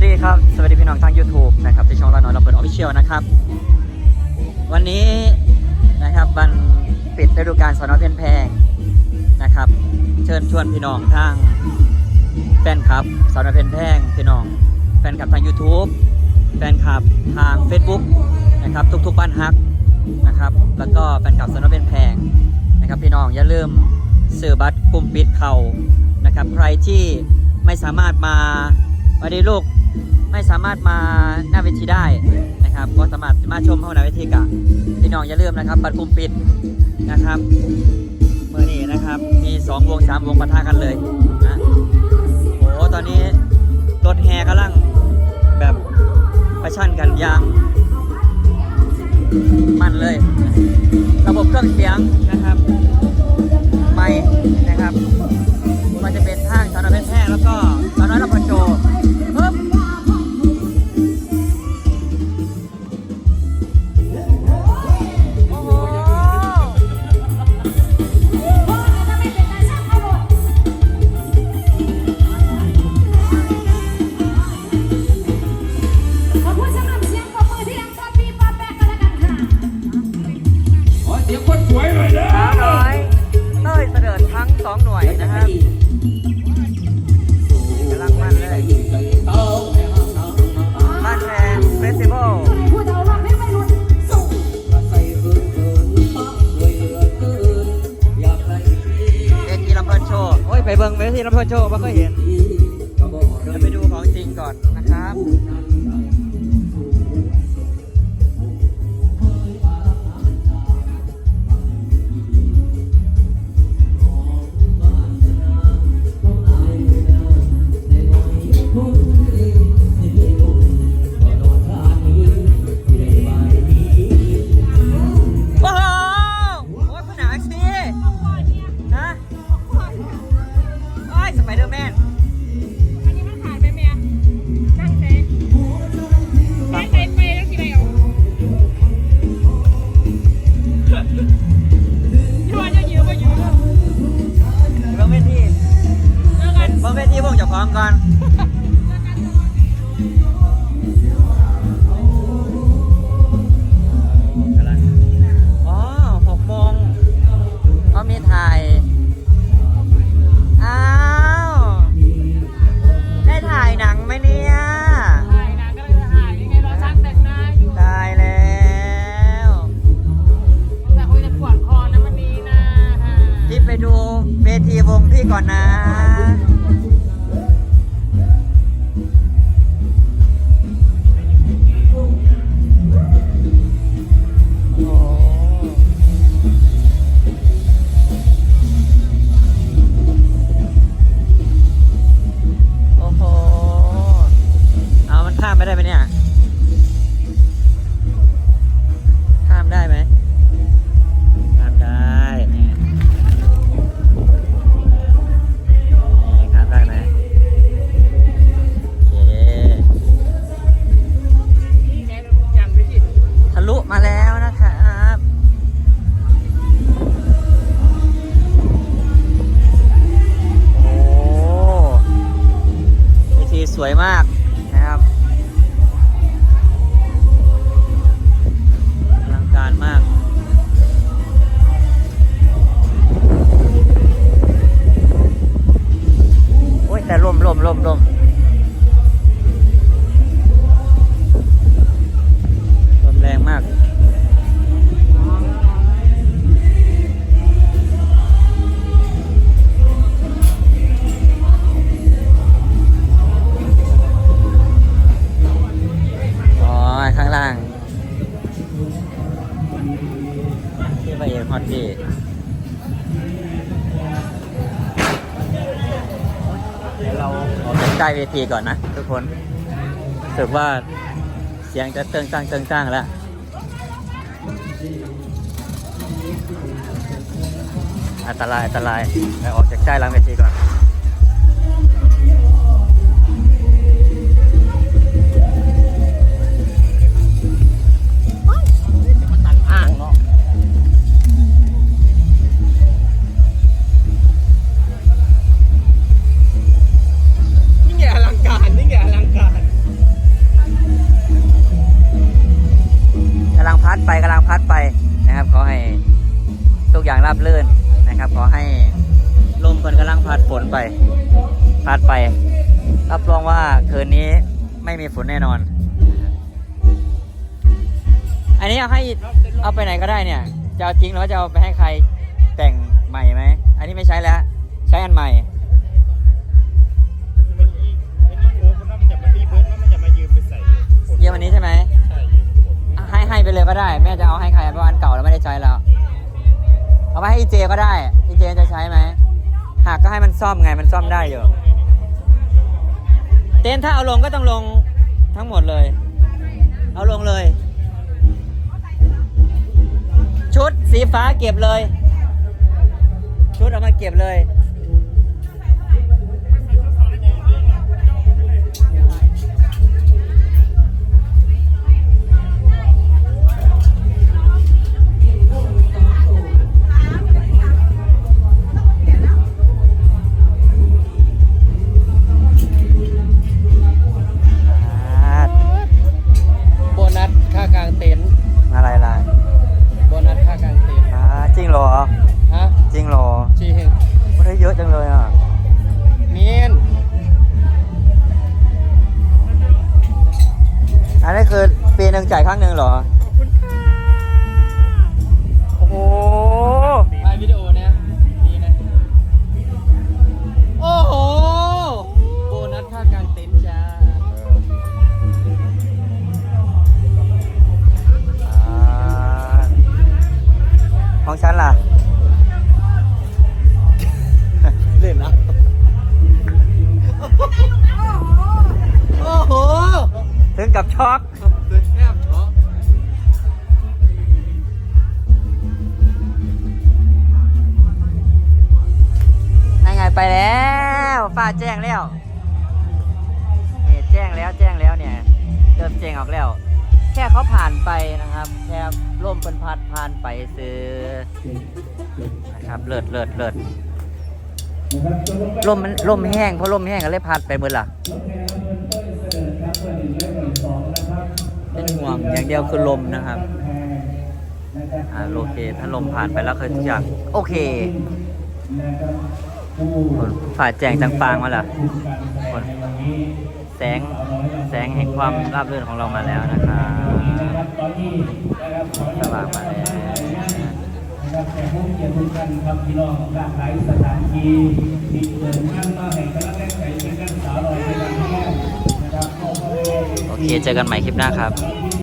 วัสดีครับ สวัสดีพี่น้องทาง YouTube นะครับที่ช่องเราหน่อยเราเปิดออฟฟิเชียลนะครับ วันนี้นะครับวันปิดฤดูกาลสอนอเพนแพงนะครับ เชิญชวนพี่น้องทางแฟนคลับสอนอเพนแพงพี่น้อง แฟนคลับทาง YouTube แฟนคลับทาง Facebook นะครับทุกๆบ้านฮักนะครับ แล้วก็แฟนคลับสอนอเพนแพงนะครับพี่น้องอย่าลืมซื้อบัตรกลุ่มปิดเขานะครับ ใครที่ไม่สามารถมาวันนี้ลูก ไม่สามารถมาหน้าเวทีได้นะครับก็สามารถมาชมเข้าหน้าเวทีกะพี่น้องอย่าลืมนะครับบัตรกลุ่มปิดนะครับเมื่อนี้นะครับมี2วง3วงปะทะกันเลยนะโอ้ตอนนี้รถแห่กำลังแบบประชันกันอยางมันเลย ระบบเครื่องเสียงนะครับไม่นะครับ มันจะเป็นทางสาวน้อเพชรแพร่แล้วก็ เบิ่วโชว์ไม่เคยเห็นเดี๋ยวไปดูของจริงก่อนนะครับ เอามันข้ามไปได้ไหมเนี่ย ไปเอกฮอตดีเดี๋ยวเราขอกจากใกล้เวทีก่อนนะทุกคนรู้สึกว่าเสียงจะเติงตั้งเติงตั้งแล้วอันตรายอันตรายไปออกจากใกล้หลังเวทีก่อน ไปกำลังพัดไปนะครับ ขอให้ทุกอย่างราบรื่นนะครับ ขอให้ลมเพิ่นกำลังพัดฝนไป พัดไป รับรองว่าคืนนี้ไม่มีฝนแน่นอน อันนี้เอาให้เอาไปไหนก็ได้เนี่ย จะเอาทิ้งหรือว่าจะเอาไปให้ใครแต่งใหม่ไหม อันนี้ไม่ใช้แล้ว ใช้อันใหม่เยี่ยมอันนี้ใช่ไหม ไปเลยก็ได้ แม่จะเอาให้ใครเพราะอันเก่าแล้วไม่ได้ใช้แล้ว เอาไปให้อีเจก็ได้ อีเจจะใช้ไหมหากก็ให้มันซ่อมไงมันซ่อมได้อยู่ เต็นถ้าเอาลงก็ต้องลงทั้งหมดเลย เอาลงเลย ชุดสีฟ้าเก็บเลย ชุดเอามาเก็บเลย หนึ่งจ่ายครั้งหนึ่งเหรอโอ้โห แจ้งแล้วนี่แจ้งแล้วแจ้งแล้วเนี่ยเริ่มแจ้งออกแล้ว แค่เขาผ่านไปนะครับแค่ร่มเป็นพัดผ่านไปซื้อนะครับเลิศเลิศเลิศลมมันลมแห้งเพราะลมแห้งก็เลยพัดไปหมดล่ะเป็นห่วงอย่างเดียวคือลมนะครับอ่าโอเค ถ้าลมผ่านไปแล้วเคือทุกอย่างโอเค ฝ่าแจงจังฟางมาล่ะคนแสงแสงแห่งความราบรื่นของเรามาแล้วนะครับสว่างมาแล้วนะครับแต่ผู้เกียรติทุกท่านครับพี่น้องหลากหลายสถานที่ที่เดินทางมาให้กำลังใจเป็นกันสาวลอยในวันนี้นะครับโอเคเจอกันใหม่คลิปหน้าครับ